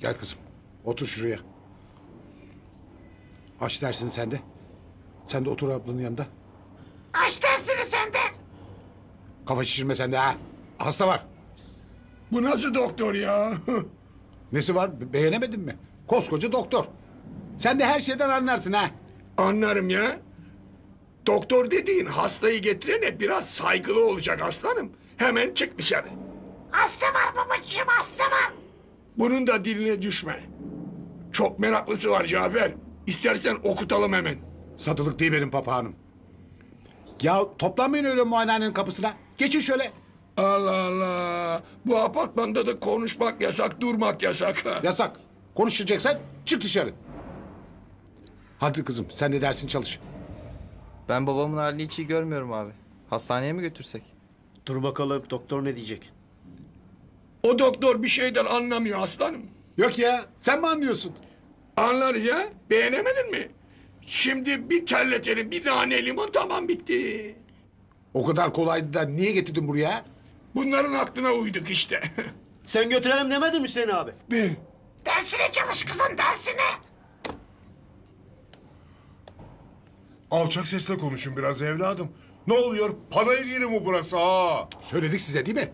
Gel kızım. Otur şuraya. Aç dersin sen de. Sen de otur ablanın yanında. Aç dersini sen de. Kafa şişirme sen de ha. Hasta var. Bu nasıl doktor ya? Nesi var? Be- beğenemedin mi? Koskoca doktor. Sen de her şeyden anlarsın ha. Anlarım ya. Doktor dediğin hastayı getirene biraz saygılı olacak aslanım. Hemen çık dışarı. Hasta var babacığım hasta var. Bunun da diline düşme. Çok meraklısı var Cafer. İstersen okutalım hemen. Satılık değil benim papağanım. Ya toplanmayın öyle muayenehanenin kapısına. Geçin şöyle. Allah Allah. Bu apartmanda da konuşmak yasak, durmak yasak. Yasak. Konuşacaksan çık dışarı. Hadi kızım sen de dersin çalış. Ben babamın halini hiç iyi görmüyorum abi. Hastaneye mi götürsek? Dur bakalım doktor ne diyecek? O doktor bir şeyden anlamıyor aslanım. Yok ya sen mi anlıyorsun? Anlarız ya. Beğenemedin mi? Şimdi bir terletelim, bir nane limon tamam bitti. O kadar kolaydı da niye getirdin buraya? Bunların aklına uyduk işte. Sen götürelim demedin mi Hüseyin abi? Bir. Dersine çalış kızım dersine. Alçak sesle konuşun biraz evladım. Ne oluyor? Panayır yeri mi burası ha? Söyledik size değil mi?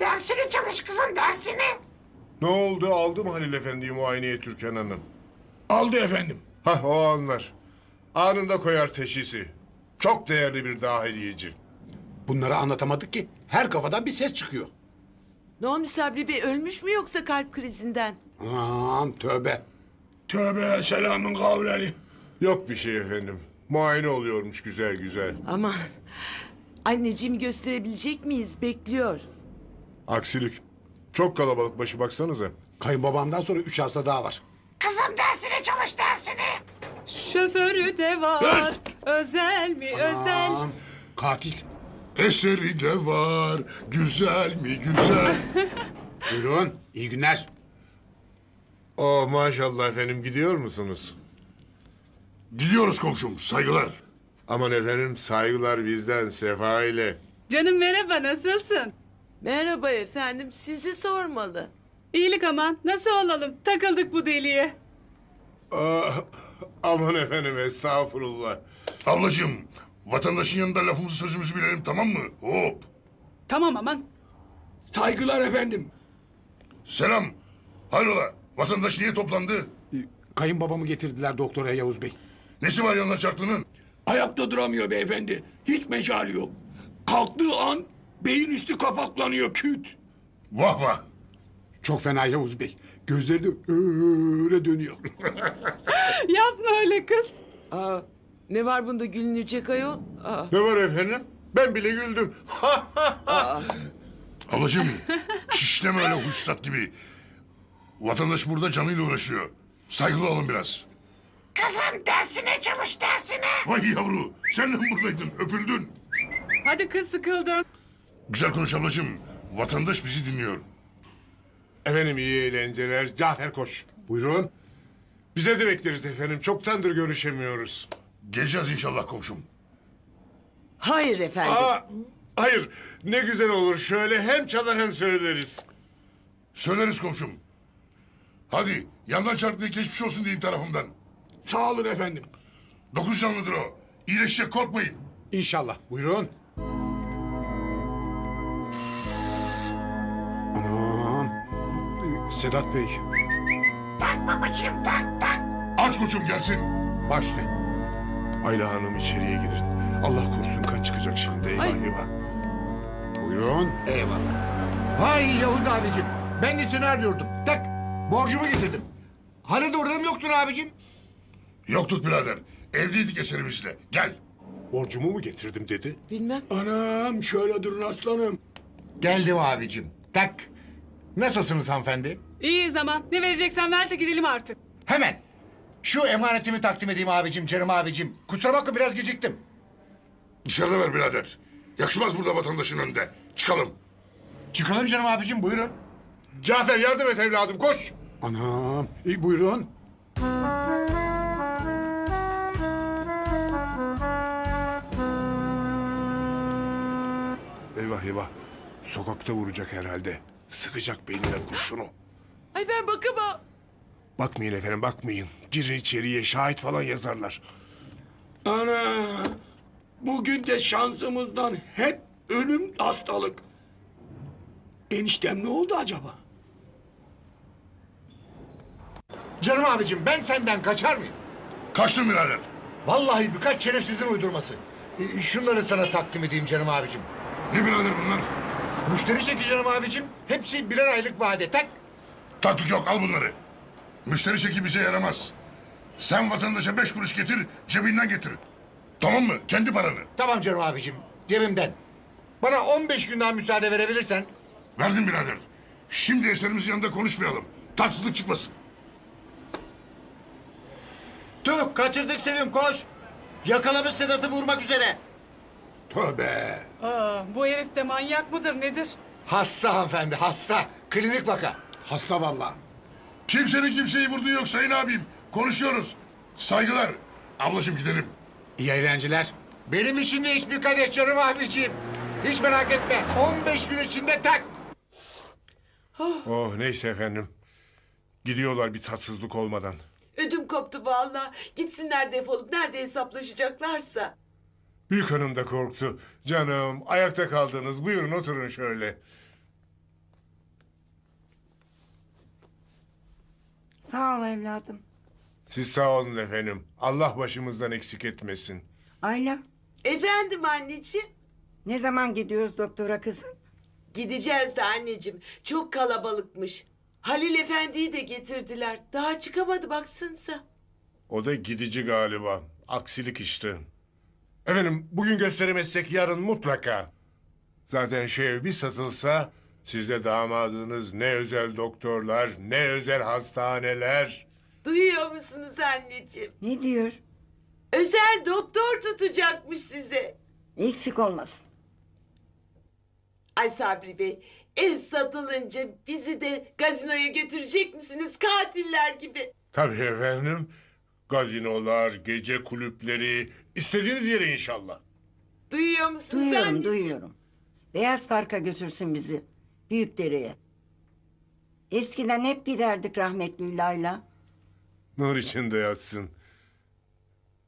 Dersine çalış kızım dersine. Ne oldu? Aldı mı Halil Efendi'yi muayeneye Türkan Hanım? Aldı efendim. Hah o anlar. Anında koyar teşhisi. Çok değerli bir dahiliyeci. Bunları anlatamadık ki. Her kafadan bir ses çıkıyor. Ne olmuş Sabri Bey ölmüş mü yoksa kalp krizinden? Aman tövbe. Tövbe selamın kavleli. Yok bir şey efendim. Muayene oluyormuş güzel güzel. Aman. Anneciğimi gösterebilecek miyiz? Bekliyor. Aksilik. Çok kalabalık başı baksanıza. Kayınbabamdan sonra üç hasta daha var. Kızım dersine çalış dersine. Şoförü de var. Özel mi özel? Aman, katil. Eseri de var. Güzel mi güzel. Buyurun iyi günler. oh maşallah efendim gidiyor musunuz? Gidiyoruz komşum saygılar. Aman efendim saygılar bizden Sefa ile. Canım merhaba nasılsın? Merhaba efendim sizi sormalı. İyilik aman nasıl olalım? Takıldık bu deliye. Ah, aman efendim estağfurullah. Ablacığım vatandaşın yanında lafımızı sözümüzü bilelim tamam mı? Hop. Tamam aman. Saygılar efendim. Selam. Hayrola vatandaş niye toplandı? Ee, Kayınbabamı getirdiler doktora Yavuz Bey. Nesi var yanına çarptığının? Ayakta duramıyor beyefendi. Hiç mecali yok. Kalktığı an beyin üstü kapaklanıyor küt. Vah vah. Çok fena Yavuz Bey. Gözleri de öyle dönüyor. Yapma öyle kız. Aa, ne var bunda gülünecek ayol? Aa, Ne var efendim? Ben bile güldüm. Ablacığım şişleme öyle huşsat gibi. Vatandaş burada canıyla uğraşıyor. Saygılı olun biraz. Kızım dersine çalış dersine. Vay yavru sen de mi buradaydın öpüldün. Hadi kız sıkıldım. Güzel konuş ablacığım. Vatandaş bizi dinliyor. efendim iyi eğlenceler. Cafer koş. Buyurun. Bize de bekleriz efendim. Çoktandır görüşemiyoruz. Geleceğiz inşallah komşum. hayır efendim. Aa, hayır. Ne güzel olur. Şöyle hem çalar hem söyleriz. Söyleriz komşum. Hadi yandan çarptı diye geçmiş olsun deyin tarafımdan. Sağ olun efendim. Dokuz canlıdır o. İyileşecek korkmayın. İnşallah. Buyurun. Sedat Bey. Tak babacığım tak tak. Aç koçum gelsin. Baş üstüne. Ayla Hanım içeriye girin. Allah korusun kan çıkacak şimdi. Eyvah Ay. eyvah. Buyurun. Vay Yavuz abicim. Ben de seni arıyordum. Tak borcumu getirdim. Hani de orada mı yoktun abicim? Yoktuk birader. Evliydik eserimizle. Gel. Borcumu mu getirdim dedi. Bilmem. Anam şöyle durun aslanım. Geldim abicim. Tak. Nasılsınız hanımefendi? İyi zaman. Ne vereceksen ver de gidelim artık. Hemen. Şu emanetimi takdim edeyim abicim, canım abicim. Kusura bakma biraz geciktim. Dışarıda ver birader. Yakışmaz burada vatandaşın önünde. Çıkalım. Çıkalım canım abicim buyurun. Cafer yardım et evladım koş. Anam. İyi buyurun. Eyvah eyvah. Sokakta vuracak herhalde. Sıkacak beynine kurşunu. Ay ben bakamam. Bakmayın efendim bakmayın. Girin içeriye şahit falan yazarlar. Ana! Bugün de şansımızdan hep ölüm hastalık. Eniştem ne oldu acaba? Canım abicim ben senden kaçar mıyım? Kaçtım birader. Vallahi birkaç şerefsizin uydurması. Ee, Şunları sana takdim edeyim canım abicim. Ne birader bunlar? Müşteri çeki canım abicim. Hepsi birer aylık vade tak. Taktik yok al bunları. Müşteri çeki bize yaramaz. Sen vatandaşa beş kuruş getir cebinden getir. Tamam mı? Kendi paranı. Tamam canım abicim cebimden. Bana 15 gün daha müsaade verebilirsen. Verdim birader. Şimdi eserimizin yanında konuşmayalım. Tatsızlık çıkmasın. Tüh kaçırdık Sevim koş. Yakalamış Sedat'ı vurmak üzere. Tövbe! Aa, bu herif de manyak mıdır nedir? Hasta hanımefendi hasta. Klinik vaka. Hasta vallahi. Kimsenin kimseyi vurduğu yok sayın abim. Konuşuyoruz. Saygılar. Ablacığım gidelim. İyi eğlenceler. Benim için de hiçbir kadeh canım abiciğim. Hiç merak etme. 15 gün içinde tak. Oh neyse efendim. Gidiyorlar bir tatsızlık olmadan. Ödüm koptu vallahi. Gitsinler defolup nerede hesaplaşacaklarsa. Büyük hanım da korktu. Canım ayakta kaldınız. Buyurun oturun şöyle. Sağ ol evladım. Siz sağ olun efendim. Allah başımızdan eksik etmesin. Ayla Efendim anneciğim. ne zaman gidiyoruz doktora kızım? Gideceğiz de anneciğim. Çok kalabalıkmış. Halil Efendi'yi de getirdiler. Daha çıkamadı baksanıza. O da gidici galiba. Aksilik işte. Efendim bugün gösteremezsek yarın mutlaka. Zaten şu ev bir satılsa sizde damadınız ne özel doktorlar ne özel hastaneler. Duyuyor musunuz anneciğim? Ne diyor? Özel doktor tutacakmış size. Eksik olmasın. Ay Sabri Bey, ev satılınca bizi de gazinoya götürecek misiniz katiller gibi? Tabii efendim. Gazinolar, gece kulüpleri, istediğiniz yere inşallah. Duyuyor musunuz Duyuyorum anneciğim? duyuyorum. Beyaz Park'a götürsün bizi. Büyükdere'ye. Eskiden hep giderdik rahmetli Layla. Nur içinde yatsın.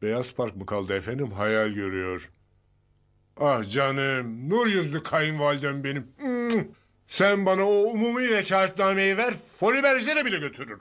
Beyaz Park mı kaldı efendim? Hayal görüyor. Ah canım, nur yüzlü kayınvalidem benim. Sen bana o umumi vekaletnameyi ver, foli bile götürürüm.